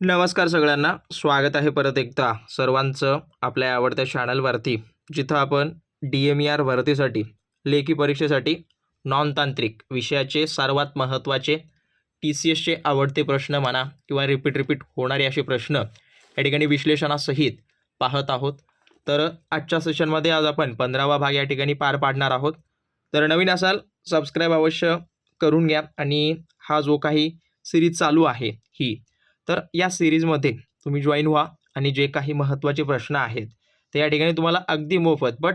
नमस्कार सगळ्यांना. स्वागत आहे परत एकदा सर्वांचं आपल्या आवडत्या चॅनलवरती जिथं आपण डी एम ई आर भरतीसाठी लेखी परीक्षेसाठी नॉन तांत्रिक विषयाचे सर्वात महत्त्वाचे टी सी एसचे आवडते प्रश्न म्हणा किंवा रिपीट रिपीट होणारे असे प्रश्न या ठिकाणी विश्लेषणासहित पाहत आहोत. तर आजच्या सेशनमध्ये आज आपण पंधरावा भाग या ठिकाणी पार पाडणार आहोत. तर नवीन असाल सबस्क्राईब अवश्य करून घ्या आणि हा जो काही सिरीज चालू आहे ही तर या सिरीजमध्ये तुम्ही जॉईन व्हा आणि जे काही महत्त्वाचे प्रश्न आहेत ते या ठिकाणी तुम्हाला अगदी मोफत बट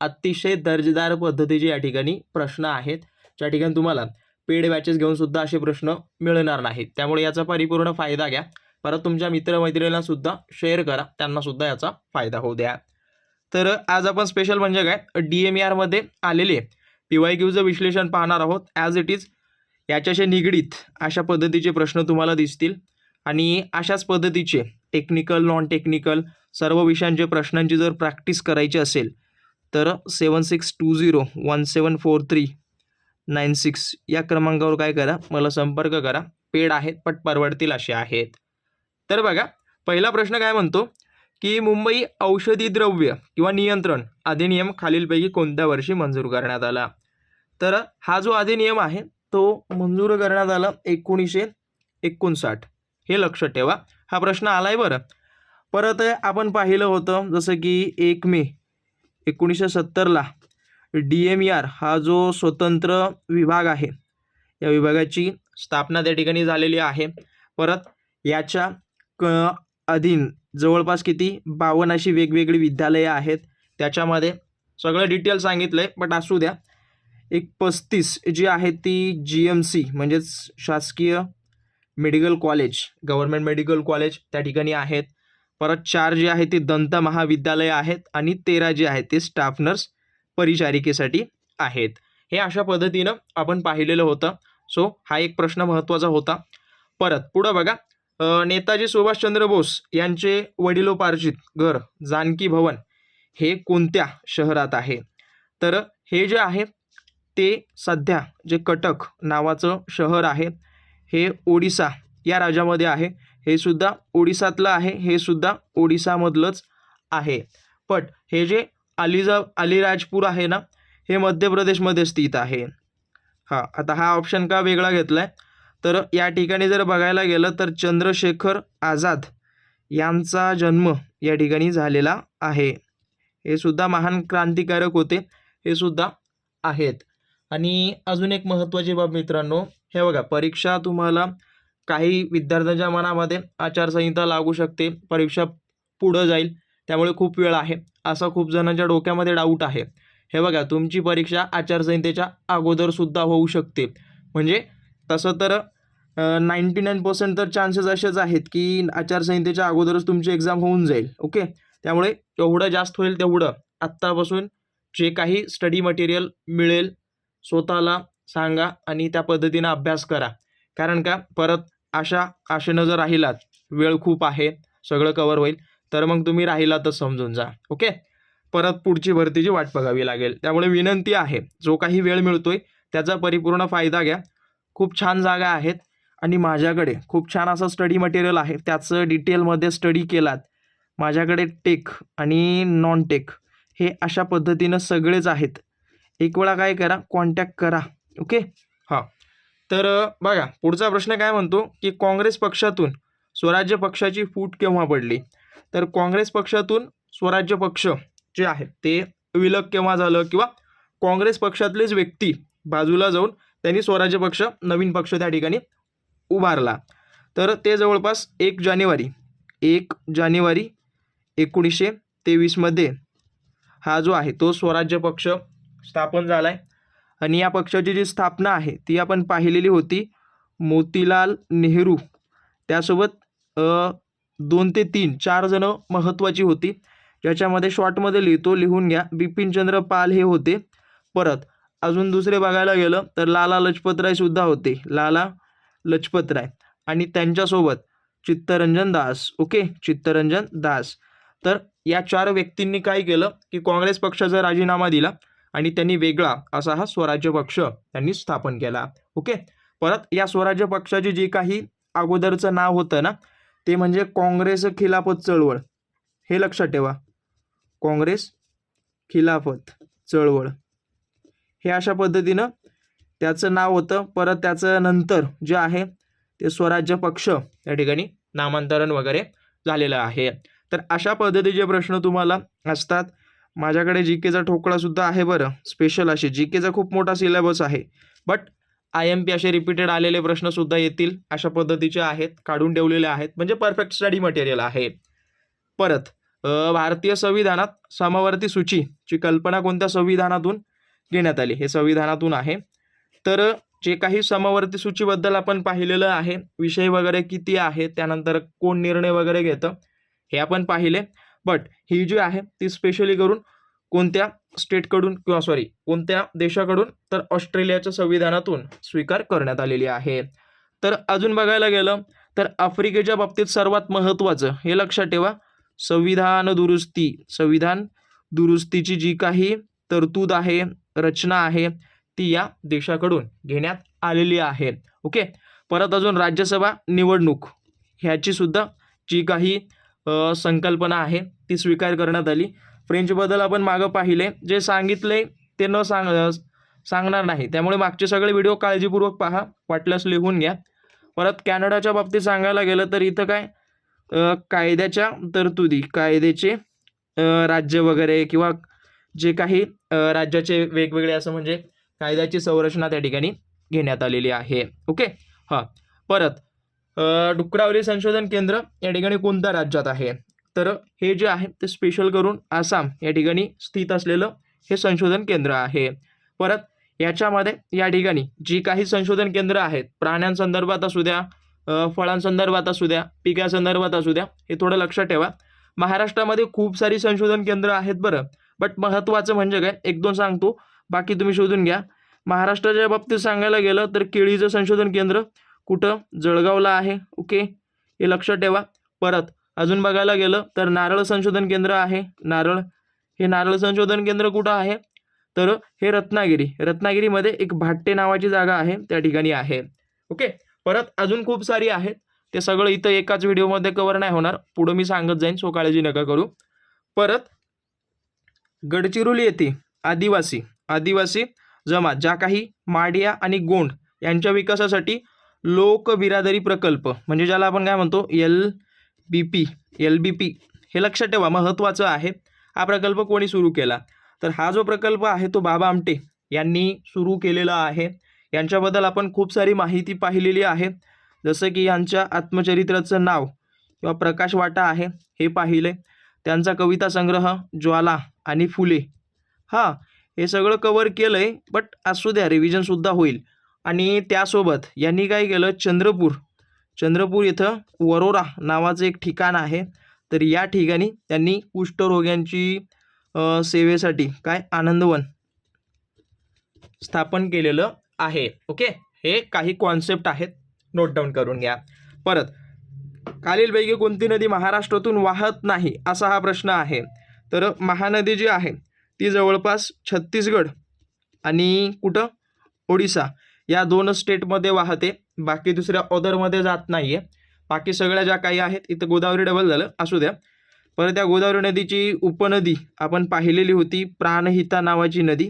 अतिशय दर्जेदार पद्धतीचे या ठिकाणी प्रश्न आहेत. ज्या ठिकाणी तुम्हाला पेड बॅचेस घेऊन सुद्धा असे प्रश्न मिळणार नाहीत. त्यामुळे याचा परिपूर्ण फायदा घ्या. परत तुमच्या मित्रमैत्रिणींना सुद्धा शेअर करा. त्यांना सुद्धा याचा फायदा होऊ द्या. तर आज आपण स्पेशल म्हणजे काय? डी एम आरमध्ये आलेले पी वाय क्यूचं विश्लेषण पाहणार आहोत. ॲज इट इज याच्याशी निगडीत अशा पद्धतीचे प्रश्न तुम्हाला दिसतील. आणि अशाच पद्धतीचे टेक्निकल नॉन टेक्निकल सर्व विषयांचे प्रश्नांची जर प्रॅक्टिस करायची असेल तर seven six two zero one seven four three nine six या क्रमांकावर काय करा मला संपर्क करा. पेड आहेत पण परवडतील असे आहेत. तर बघा पहिला प्रश्न काय म्हणतो? की मुंबई औषधी द्रव्य किंवा नियंत्रण अधिनियम खालीलपैकी कोणत्या वर्षी मंजूर करण्यात आला? तर हा जो अधिनियम आहे तो मंजूर करण्यात आला एकोणीसशे एकोणसाठ. हे लक्षात ठेवा. हा प्रश्न आला आहे बरं. परत आपण पाहिलं होतं जसं की एक मे एकोणीसशे सत्तरला डी एम आर हा जो स्वतंत्र विभाग आहे या विभागाची स्थापना त्या ठिकाणी झालेली आहे. परत याच्या क अधीन जवळपास किती? बावन्न अशी वेगवेगळी विद्यालयं आहेत. त्याच्यामध्ये सगळं डिटेल सांगितलं आहे बट असू द्या. एक पस्तीस जी आहे ती जी एम सी म्हणजेच शासकीय medical college government medical college त्या ठिकाणी आहेत. परत चार जे आहे ते दंत महाविद्यालय आहेत आणि तेरा जे आहेत ते स्टाफ नर्स परिचारिकेसाठी आहेत. हे अशा पद्धतीनं आपण पाहिलेलं होतं. सो हा एक प्रश्न महत्त्वाचा होता. परत पुढं बघा नेताजी सुभाषचंद्र बोस यांचे वडिलोपार्जित घर जानकी भवन हे कोणत्या शहरात आहे? तर हे जे आहे ते सध्या जे कटक नावाचं शहर आहे हे ओडिसा या राज्यामध्ये आहे. हे सुद्धा ओडिसातलं आहे. हे सुद्धा ओडिसामधलंच आहे. बट हे जे अलिजा अलिराजपूर आहे ना हे मध्य प्रदेशमध्ये स्थित आहे. हां आता हा ऑप्शन का वेगळा घेतला आहे तर या ठिकाणी जर बघायला गेलं तर चंद्रशेखर आझाद यांचा जन्म या ठिकाणी झालेला आहे. हे सुद्धा महान क्रांतिकारक होते. हे सुद्धा आहेत. आणि अजून एक महत्त्वाची बाब मित्रांनो हे बघा परीक्षा तुम्हाला काही विद्यार्थ्यांच्या मनामध्ये आचारसंहिता लागू शकते. परीक्षा पुढं जाईल. त्यामुळे खूप वेळ आहे. असा खूप जणांच्या डोक्यामध्ये डाऊट आहे. हे बघा तुमची परीक्षा आचारसंहितेच्या अगोदरसुद्धा होऊ शकते. म्हणजे तसं तर नाईंटी नाईन पर्सेंट तर चान्सेस असेच आहेत की आचारसंहितेच्या अगोदरच तुमची एक्झाम होऊन जाईल. ओके त्यामुळे जेवढं जास्त होईल तेवढं आत्तापासून जे काही स्टडी मटेरियल मिळेल स्वतःला सांगा आणि त्या पद्धतीनं अभ्यास करा. कारण का? परत अशा आशेनं जर राहिलात वेळ खूप आहे सगळं कवर होईल तर मग तुम्ही राहिलातच समजून जा. ओके परत पुढची भरतीची वाट बघावी लागेल. त्यामुळे विनंती आहे जो काही वेळ मिळतोय त्याचा परिपूर्ण फायदा घ्या. खूप छान जागा आहेत आणि माझ्याकडे खूप छान असं स्टडी मटेरियल आहे. त्याचं डिटेलमध्ये स्टडी केलात. माझ्याकडे टेक आणि नॉन टेक हे अशा पद्धतीनं सगळेच आहेत. एक वेळा काय करा कॉन्टॅक्ट करा. ओके? हां. तर बघा पुढचा प्रश्न काय म्हणतो की काँग्रेस पक्षातून स्वराज्य पक्षाची फूट केव्हा पडली? तर काँग्रेस पक्षातून स्वराज्य पक्ष जे आहे ते विलग केव्हा झालं किंवा काँग्रेस पक्षातलेच व्यक्ती बाजूला जाऊन त्यांनी स्वराज्य पक्ष नवीन पक्ष त्या ठिकाणी उभारला. तर ते जवळपास एक जानेवारी एक जानेवारी एकोणीसशे तेवीसमध्ये हा जो आहे तो स्वराज्य पक्ष स्थापन झाला आहे आणि या पक्षाची जी स्थापना आहे ती आपण पाहिलेली होती मोतीलाल नेहरू. त्यासोबत दोन ते तीन चार जणं महत्त्वाची होती. ज्याच्यामध्ये शॉर्टमध्ये लिहितो लिहून घ्या. बिपिनचंद्र पाल हे होते. परत अजून दुसरे बघायला गेलं तर लाला लजपतरायसुद्धा होते. लाला लजपतराय आणि त्यांच्यासोबत चित्तरंजन दास. ओके? चित्तरंजन दास. तर या चार व्यक्तींनी काय केलं की काँग्रेस पक्षाचा राजीनामा दिला. आणि त्यांनी वेगळा असा हा स्वराज्य पक्ष त्यांनी स्थापन केला. ओके? परत या स्वराज्य पक्षाचे जे काही अगोदरचं नाव होतं ना ते म्हणजे काँग्रेस खिलाफत चळवळ. हे लक्षात ठेवा. काँग्रेस खिलाफत चळवळ. हे अशा पद्धतीनं त्याचं नाव होतं. परत त्याचं नंतर जे आहे ते स्वराज्य पक्ष या ठिकाणी नामांतरण वगैरे झालेलं आहे. तर अशा पद्धतीचे प्रश्न तुम्हाला असतात. माझ्याकडे जी केचा ठोकळासुद्धा आहे बरं. स्पेशल असे. जी केचा खूप मोठा सिलेबस आहे. बट आय एम पी असे रिपीटेड आलेले प्रश्नसुद्धा येतील. अशा पद्धतीचे आहेत. काढून ठेवलेले आहेत. म्हणजे परफेक्ट स्टडी मटेरियल आहे. परत भारतीय संविधानात समावर्ती सूचीची कल्पना कोणत्या संविधानातून घेण्यात आली? हे संविधानातून आहे. तर जे काही समावर्ती सूचीबद्दल आपण पाहिलेलं आहे विषय वगैरे किती आहे त्यानंतर कोण निर्णय वगैरे घेतं हे आपण पाहिले. बट ही जी आहे ती स्पेशली करून कोणत्या स्टेटकडून किंवा सॉरी कोणत्या देशाकडून तर ऑस्ट्रेलियाच्या संविधानातून स्वीकार करण्यात आलेली आहे. तर अजून बघायला गेलं तर आफ्रिकेच्या बाबतीत सर्वात महत्त्वाचं हे लक्षात ठेवा संविधान दुरुस्ती. संविधान दुरुस्तीची जी काही तरतूद आहे रचना आहे ती या देशाकडून घेण्यात आलेली आहे. ओके परत अजून राज्यसभा निवडणूक. ह्याची सुद्धा जी काही संकल्पना आहे ती स्वीकार करण्यात आली. फ्रेंचबद्दल आपण मागं पाहिले जे सांगितले ते न सांग सांगणार नाही. त्यामुळे मागचे सगळे व्हिडिओ काळजीपूर्वक पहा वाटल्यास लिहून घ्या. परत कॅनडाच्या बाबतीत सांगायला गेलं तर इथं काय कायद्याच्या तरतुदी कायद्याचे राज्य वगैरे किंवा जे काही राज्याचे वेगवेगळे असं म्हणजे कायद्याची संरचना त्या ठिकाणी घेण्यात आलेली आहे. ओके? हां. परत डुकरावली संशोधन केंद्र या ठिकाणी कोणत्या राज्यात आहे? तर हे जे आहे ते स्पेशल करून आसाम या ठिकाणी स्थित असलेलं हे संशोधन केंद्र आहे. परत याच्यामध्ये या ठिकाणी जी काही संशोधन केंद्र आहेत प्राण्यांसंदर्भात असू द्या फळांसंदर्भात असू द्या पिकासंदर्भात असू द्या हे थोडं लक्षात ठेवा. महाराष्ट्रामध्ये खूप सारी संशोधन केंद्र आहेत बरं बट महत्त्वाचं म्हणजे काय? एक दोन सांगतो बाकी तुम्ही शोधून घ्या. महाराष्ट्राच्या बाबतीत सांगायला गेलं तर केळीचं संशोधन केंद्र कुठं? जळगावला आहे. ओके. हे लक्षात ठेवा. परत अजून बघायला गेलं तर नारळ संशोधन केंद्र आहे. नारळ हे नारळ संशोधन केंद्र कुठं आहे? तर हे रत्नागिरी. रत्नागिरीमध्ये एक भाट्टे नावाची जागा आहे. त्या ठिकाणी आहे. ओके. परत अजून खूप सारी आहेत. ते सगळं इथं एकाच व्हिडिओमध्ये कवर नाही होणार. पुढं मी सांगत जाईन सो काळजी नका करू. परत गडचिरोली येथे आदिवासी आदिवासी जमात ज्या काही माडिया आणि गोंड यांच्या विकासासाठी लोक बिरादरी प्रकल्प. म्हणजे ज्याला आपण काय म्हणतो? L B P. L B P. हे लक्षात ठेवा महत्त्वाचं आहे. हा प्रकल्प कोणी सुरू केला? तर हा जो प्रकल्प आहे तो बाबा आमटे यांनी सुरू केलेला आहे. यांच्याबद्दल आपण खूप सारी माहिती पाहिलेली आहे. जसं की यांच्या आत्मचरित्राचं नाव किंवा प्रकाश वाटा आहे हे पाहिले. त्यांचा कविता संग्रह ज्वाला आणि फुले. हां हे सगळं कवर केलं आहे बट असू द्या रिव्हिजनसुद्धा होईल. आणि त्यासोबत यांनी काय केलं? चंद्रपूर. चंद्रपूर इथं वरोरा नावाचं एक ठिकाण आहे. तर या ठिकाणी त्यांनी कुष्ठरोग्यांची सेवेसाठी काय? आनंदवन स्थापन केलेलं आहे. ओके? हे काही कॉन्सेप्ट आहेत. नोट डाऊन करून घ्या. परत खालीलपैकी कोणती नदी महाराष्ट्रातून वाहत नाही? असा हा प्रश्न आहे. तर महानदी जी आहे ती जवळपास छत्तीसगड आणि कुठं? ओडिसा. या दोन स्टेटमध्ये वाहते. बाकी दुसऱ्या ऑदरमध्ये जात नाही आहे बाकी सगळ्या ज्या काही आहेत इथं गोदावरी डबल झालं. असू द्या. परत त्या गोदावरी नदीची उपनदी आपण पाहिलेली होती प्राणहिता नावाची नदी.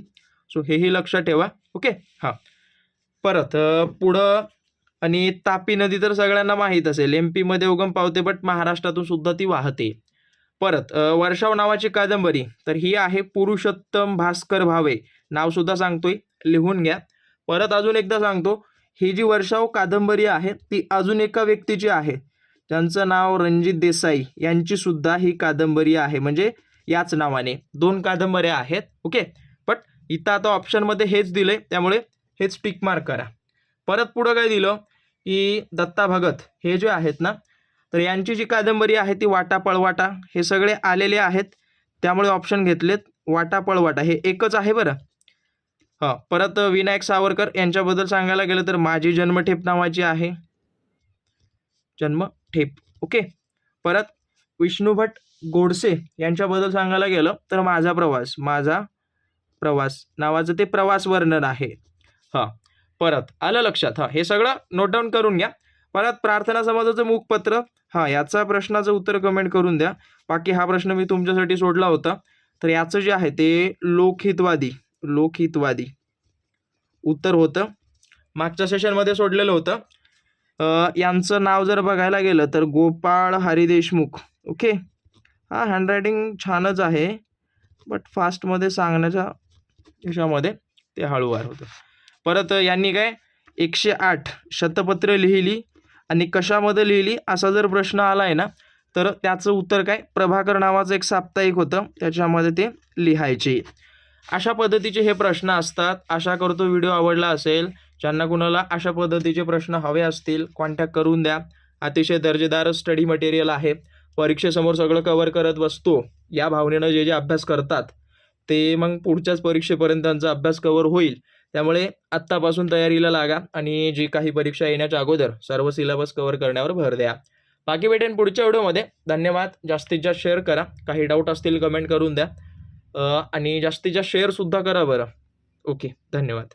सो हेही लक्षात ठेवा. ओके हां. परत पुढं आणि तापी नदी तर सगळ्यांना माहीत असेल. एम पीमध्ये उगम पावते बट महाराष्ट्रातून सुद्धा ती वाहते. परत वर्षाव नावाची कादंबरी. तर ही आहे पुरुषोत्तम भास्कर भावे. नावसुद्धा सांगतोय. लिहून घ्या. परत अजून एकदा सांगतो ही जी वर्षाव कादंबरी आहे ती अजून एका व्यक्तीची आहे. त्यांचं नाव रणजित देसाई यांची सुद्धा ही कादंबरी आहे. म्हणजे याच नावाने दोन कादंबऱ्या आहेत. ओके? बट इथं आता ऑप्शनमध्ये हेच दिले त्यामुळे हेच टिक मार्क करा. परत पुढं काय दिलं? की दत्ता भगत हे जे आहेत ना तर यांची जी कादंबरी आहे ती वाटा पळवाटा हे सगळे आलेले आहेत. त्यामुळे ऑप्शन घेतलेत वाटा पळवाटा हे एकच आहे बरं. हां परत विनायक सावरकर यांच्याबद्दल सांगायला गेलं तर माझी जन्मठेप नावाची आहे. जन्मठेप. ओके. परत विष्णुभट गोडसे यांच्याबद्दल सांगायला गेलं तर माझा प्रवास माझा प्रवास नावाचं ते प्रवास वर्णन आहे. हां. परत आलं लक्षात. हां हे सगळं नोट डाऊन करून घ्या. परत प्रार्थना समाजाचं मुखपत्र. हां याचा प्रश्नाचं उत्तर कमेंट करून द्या. बाकी हा प्रश्न मी तुमच्यासाठी सोडला होता. तर याचं जे आहे ते लोकहितवादी. लोकहितवादी. उत्तर होतं. मागच्या सेशनमध्ये सोडलेलं होतं. यांचं नाव जर बघायला गेलं तर गोपाळ हरी देशमुख. ओके हा हँडरायटिंग छानच आहे. बट फास्टमध्ये सांगण्याच्या ह्याच्यामध्ये ते हळूवार होतं. परत यांनी काय? एकशे आठ शतपत्र लिहिली आणि कशामध्ये लिहिली? असा जर प्रश्न आला आहे ना तर त्याचं उत्तर काय? प्रभाकर नावाचं एक साप्ताहिक होतं. त्याच्यामध्ये ते लिहायचे. अशा पद्धतीचे हे प्रश्न असतात. आशा करतो व्हिडिओ आवडला असेल. ज्यांना कुणाला अशा पद्धतीचे प्रश्न हवे असतील कॉन्टॅक्ट करून द्या. अतिशय दर्जेदार स्टडी मटेरियल आहे. परीक्षेसमोर सगळं कवर करत बसतो. या भावनेनं जे जे अभ्यास करतात ते मग पुढच्याच परीक्षेपर्यंत त्यांचा अभ्यास कवर होईल. त्यामुळे आत्तापासून तयारीला लागा आणि जी काही परीक्षा येण्याच्या अगोदर सर्व सिलेबस कवर करण्यावर भर द्या. बाकी भेटेन पुढच्या व्हिडिओमध्ये. धन्यवाद. जास्तीत जास्त शेअर करा. काही डाऊट असतील कमेंट करून द्या. आणि जास्तीत जास्त शेअरसुद्धा करा बरं. ओके धन्यवाद.